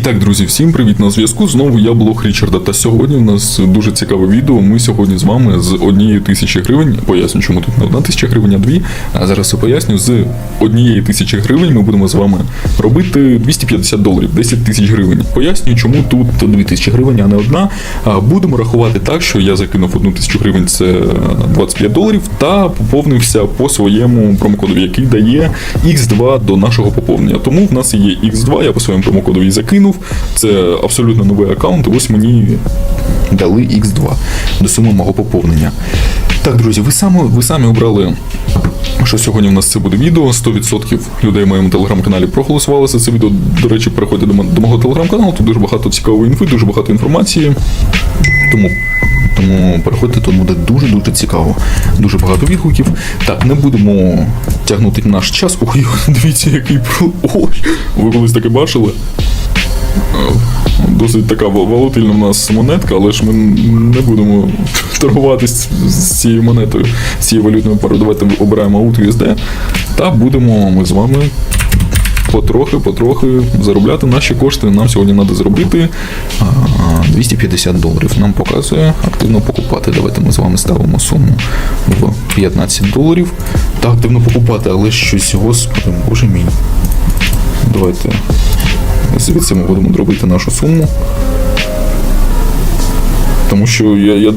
І так, друзі, всім привіт на зв'язку. Знову я блог Річарда. Та сьогодні у нас дуже цікаве відео. Ми сьогодні з вами з однієї тисячі гривень. Поясню, чому тут не одна тисяча гривень, а дві. А зараз все поясню. З однієї тисячі гривень ми будемо з вами робити 250 доларів, 10 тисяч гривень. Пояснюю, чому тут 2000 гривень, а не одна. Будемо рахувати так, що я закинув одну тисячу гривень, це 25 доларів, та поповнився по своєму промокодові, який дає X2 до нашого поповнення. Тому в нас є X2, я по своєму промокодові закинув. Це абсолютно новий аккаунт. Ось мені дали X2 до суми мого поповнення. Так, друзі, ви самі, ви самі обрали. Що сьогодні в нас це буде відео. 100% людей в моєму телеграм-каналі проголосували за це відео. До речі, переходьте до мого телеграм-каналу, тут дуже багато цікавої інфи, дуже багато інформації. Тому, тому переходьте, тут буде дуже-дуже цікаво. Дуже багато відгуків. Так, не будемо тягнути наш час. Ой, дивіться, який про. Ой, ви колись таке бачили? Досить така вол- волатильна в нас монетка, але ж ми не будемо торгуватись з цією монетою, з цією валютною парою. Давайте обираємо AUT USD та будемо ми з вами потрохи, потрохи заробляти наші кошти. Нам сьогодні треба зробити 250 доларів. Нам показує активно покупати. Давайте ми з вами ставимо суму в 15 доларів. Та активно покупати, але щось, господи, боже мій. Давайте звідси ми будемо робити нашу суму. Тому що я, я,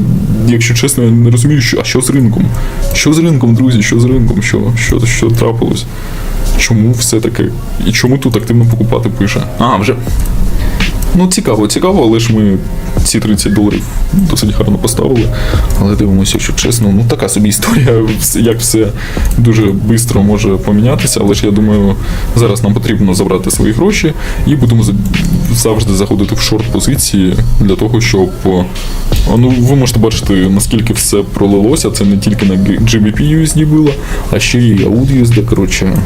якщо чесно, я не розумію, що, а що з ринком? Що з ринком, друзі? Що з ринком? Що, що, що трапилось? Чому все таке? І чому тут активно покупати пише? А, вже. Ну, цікаво, цікаво, але ж ми ці 30 доларів досить гарно поставили. Але дивимося, якщо чесно, ну така собі історія, як все дуже швидко може помінятися. Але ж я думаю, зараз нам потрібно забрати свої гроші і будемо завжди заходити в шорт позиції для того, щоб. Ну, ви можете бачити, наскільки все пролилося. Це не тільки на GBP USD було, а ще й AUD USD. Коротше,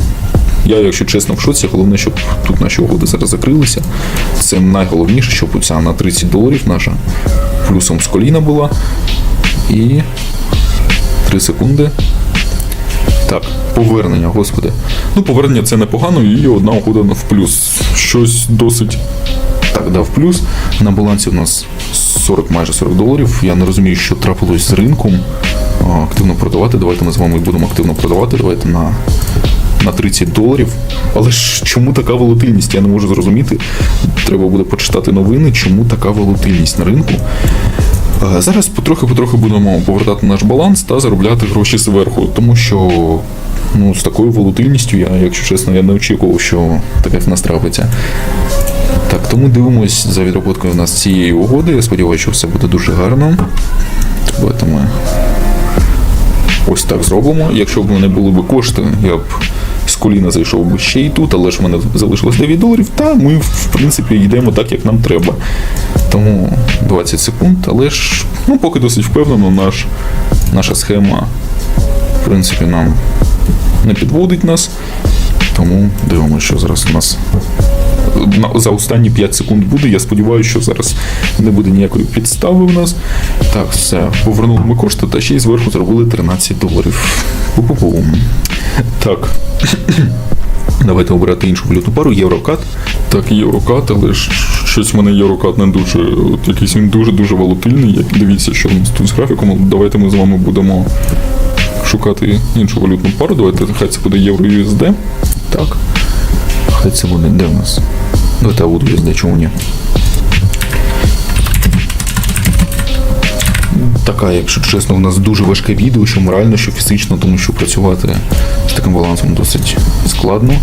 я, якщо чесно, в шоці, головне, щоб тут наші угоди зараз закрилися. Це найголовніше, щоб оця на 30 доларів наша плюсом з коліна була. І 3 секунди. Так, повернення, господи. Ну, повернення це непогано, і одна угода в плюс. Щось досить. Так, да, в плюс. На балансі у нас 40, майже 40 доларів. Я не розумію, що трапилось з ринком. Активно продавати. Давайте ми з вами будемо активно продавати. Давайте на 30 доларів. Але ж чому така волатильність? Я не можу зрозуміти. Треба буде почитати новини, чому така волатильність на ринку. Е, Зараз потрохи-потрохи будемо повертати наш баланс та заробляти гроші зверху, тому що ну, з такою волатильністю я, якщо чесно, я не очікував, що таке в нас трапиться. Так, тому дивимось за відроботкою у нас цієї угоди. Я сподіваюся, що все буде дуже гарно. Ось так зробимо. Якщо б в мене були б кошти, я б з коліна зайшов би ще й тут, але ж в мене залишилось 9 доларів, та ми, в принципі, йдемо так, як нам треба. Тому 20 секунд, але ж ну, поки досить впевнено, наш, наша схема, в принципі, нам не підводить нас. Тому дивимося, що зараз у нас за останні 5 секунд буде. Я сподіваюся, що зараз не буде ніякої підстави в нас. Так, все, повернули ми кошти та ще й зверху зробили 13 доларів. Пу-пу-пу. Так. Давайте обирати іншу валютну пару, єврокат. Так, єврокат, але ж щось в мене єврокат не дуже. От якийсь він дуже-дуже волатильний. Як дивіться, що у нас тут з графіком. Давайте ми з вами будемо шукати іншу валютну пару. Давайте хай це буде євро USD. Так. Хай це буде де в нас? Давайте USD, чому ні? Така, якщо чесно, у нас дуже важке відео, що морально, що фізично, тому що працювати з таким балансом досить складно.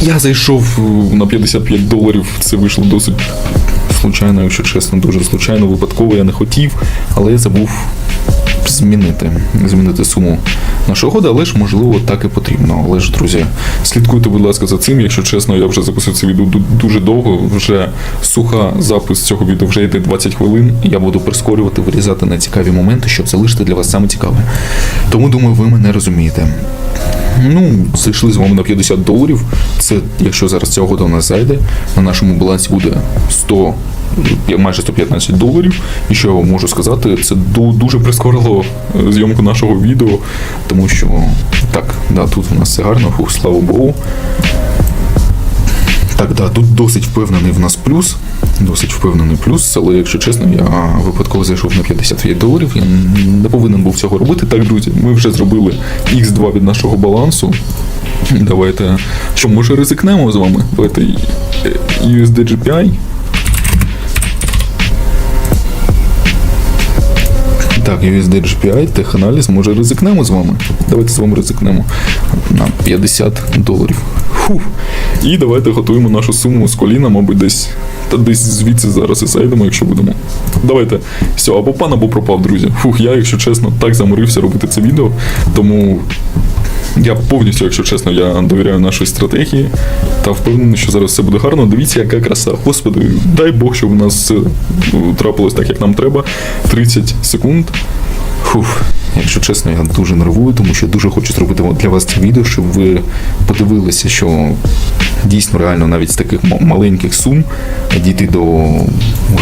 Я зайшов е, на 55 доларів, це вийшло досить случайно, якщо чесно, дуже случайно, випадково я не хотів, але я забув змінити, змінити суму нашої угоди, але ж можливо так і потрібно. Але ж, друзі, слідкуйте, будь ласка, за цим. Якщо чесно, я вже записую це відео дуже довго. Вже суха запис цього відео вже йде 20 хвилин. Я буду прискорювати, вирізати на цікаві моменти, щоб залишити для вас саме цікаве. Тому думаю, ви мене розумієте. Ну, зайшли з вами на 50 доларів. Це якщо зараз ця угода у нас зайде, на нашому балансі буде 100, майже 115 доларів. І що я вам можу сказати, це дуже прискорило е, зйомку нашого відео, тому що так, да, тут у нас все гарно, фух, слава Богу. Так, да, тут досить впевнений в нас плюс. Досить впевнений плюс, але якщо чесно, я випадково зайшов на 55 доларів. Я не повинен був цього робити. Так, друзі, ми вже зробили X2 від нашого балансу. Давайте. Що, може ризикнемо з вами? Давайте USD GPI. Так, USD GPI, теханаліз, може ризикнемо з вами. Давайте з вами ризикнемо на 50 доларів. Фух. І давайте готуємо нашу суму з коліна, мабуть, десь. Та десь звідси зараз і зайдемо, якщо будемо. Давайте. Все, або пан, або пропав, друзі. Фух, я, якщо чесно, так заморився робити це відео. Тому я повністю, якщо чесно, я довіряю нашій стратегії та впевнений, що зараз все буде гарно. Дивіться, яка краса. Господи, дай Бог, щоб у нас все ну, трапилось так, як нам треба. 30 секунд. Фух, якщо чесно, я дуже нервую, тому що дуже хочу зробити для вас це відео, щоб ви подивилися, що дійсно реально навіть з таких маленьких сум дійти до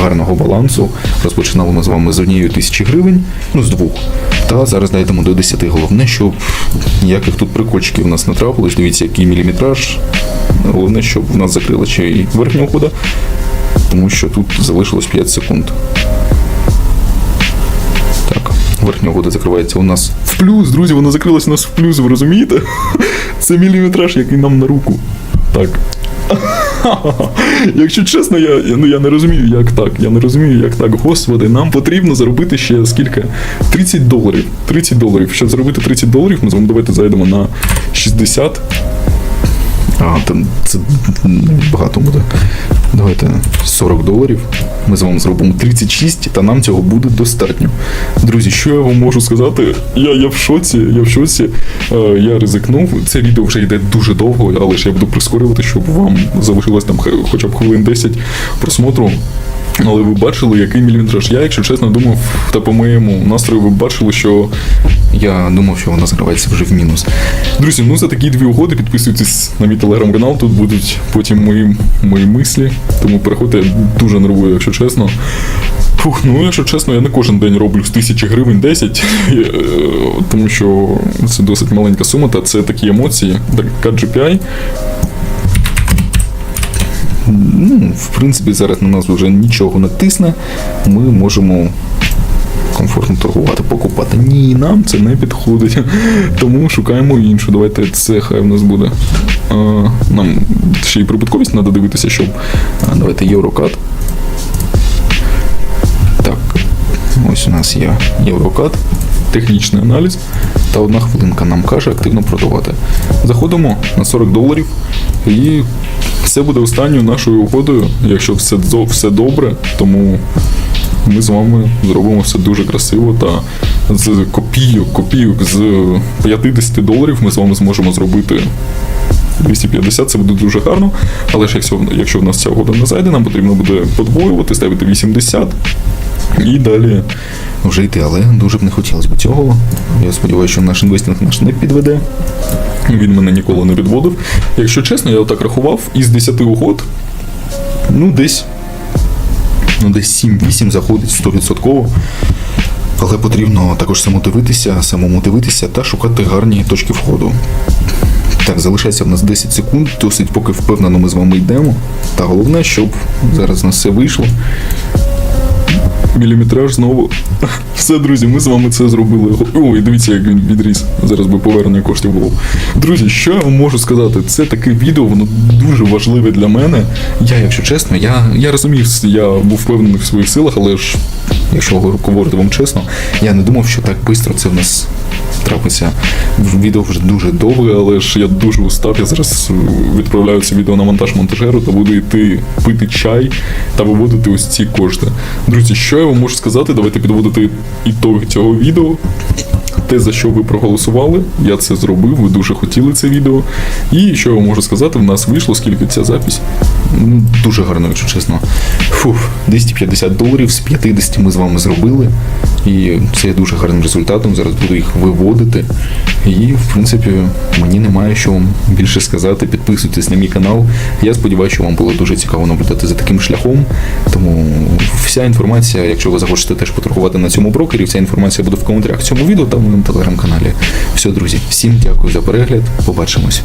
гарного балансу. Розпочинали ми з вами з однієї тисячі гривень, ну з двох. Та зараз дійдемо до 10. Головне, щоб ніяких тут прикольчиків у нас не трапилось. Дивіться, який міліметраж. Головне, щоб в нас закрила ще й верхня хода, тому що тут залишилось 5 секунд. Так, верхня закривається у нас в плюс, друзі, вона закрилась у нас в плюс, ви розумієте? Це міліметраж, який нам на руку. Так. Якщо чесно, я- ну, я не розумію, як так. Я не розумію, як так. Господи, нам потрібно заробити ще скільки? 30 доларів. 30 доларів. Щоб заробити 30 доларів, ми з вами давайте зайдемо на 60. А, там це багато буде. Давайте 40 доларів. Ми з вами зробимо 36, та нам цього буде достатньо. Друзі, що я вам можу сказати? Я, я в шоці, я в шоці. Е, я ризикнув. Це відео вже йде дуже довго, але ж я буду прискорювати, щоб вам залишилось там хоча б хвилин 10 просмотру. Але ви бачили, який міліметраж. Я, якщо чесно, думав, та по моєму настрою ви бачили, що я думав, що вона закривається вже в мінус. Друзі, ну за такі дві угоди підписуйтесь на мій телеграм-канал, тут будуть потім мої, мої мислі. Тому переходьте, я дуже нервую, якщо чесно. Фух, ну якщо чесно, я не кожен день роблю з тисячі гривень 10, е, тому що це досить маленька сума, та це такі емоції. Така GPI. Ну, в принципі, зараз на нас вже нічого не тисне. Ми можемо комфортно торгувати, покупати. Ні, нам це не підходить. Тому шукаємо іншу. Давайте це хай в нас буде. Нам ще й прибутковість треба дивитися, щоб. Давайте Єврокат. Так, ось у нас є Єврокат, технічний аналіз. Та одна хвилинка нам каже активно продавати. Заходимо на 40 доларів і це буде останньою нашою угодою, якщо все, все добре, тому ми з вами зробимо все дуже красиво та з копійок, копійок з 50 доларів ми з вами зможемо зробити 250, це буде дуже гарно. Але ж якщо, якщо в нас ця угода не зайде, нам потрібно буде подвоювати, ставити 80 і далі вже йти. Але дуже б не хотілося б цього. Я сподіваюся, що наш інвестинг наш не підведе. Він мене ніколи не підводив. Якщо чесно, я отак рахував, із 10 угод, ну десь, ну десь 7-8 заходить 100%. Але потрібно також самодивитися, самому дивитися та шукати гарні точки входу. Так, залишається в нас 10 секунд, досить поки впевнено ми з вами йдемо. Та головне, щоб зараз у нас все вийшло. Міліметраж знову. Все, друзі, ми з вами це зробили. Ой, дивіться, як він відріс. Зараз би повернення коштів було. Друзі, що я вам можу сказати? Це таке відео, воно дуже важливе для мене. Я, якщо чесно, я, я розумів, я був впевнений в своїх силах, але ж, якщо говорити вам чесно, я не думав, що так швидко це в нас трапиться. Відео вже дуже довге, але ж я дуже устав. Я зараз відправляю це відео на монтаж монтажеру та буду йти пити чай та виводити ось ці кошти. Друзі, що я вам можу сказати? Давайте підводити ітоги цього відео. Те, за що ви проголосували, я це зробив, ви дуже хотіли це відео. І що я можу сказати, в нас вийшло скільки ця запись. Ну, Дуже гарно, якщо чесно. Фух, 250 доларів з 50 ми з вами зробили. І це є дуже гарним результатом. Зараз буду їх виводити. І, в принципі, мені немає що вам більше сказати. Підписуйтесь на мій канал. Я сподіваюся, що вам було дуже цікаво наблюдати за таким шляхом. Тому вся інформація, якщо ви захочете теж поторгувати на цьому брокері, вся інформація буде в коментарях цьому відео та в телеграм-каналі. Все, друзі, всім дякую за перегляд. Побачимось.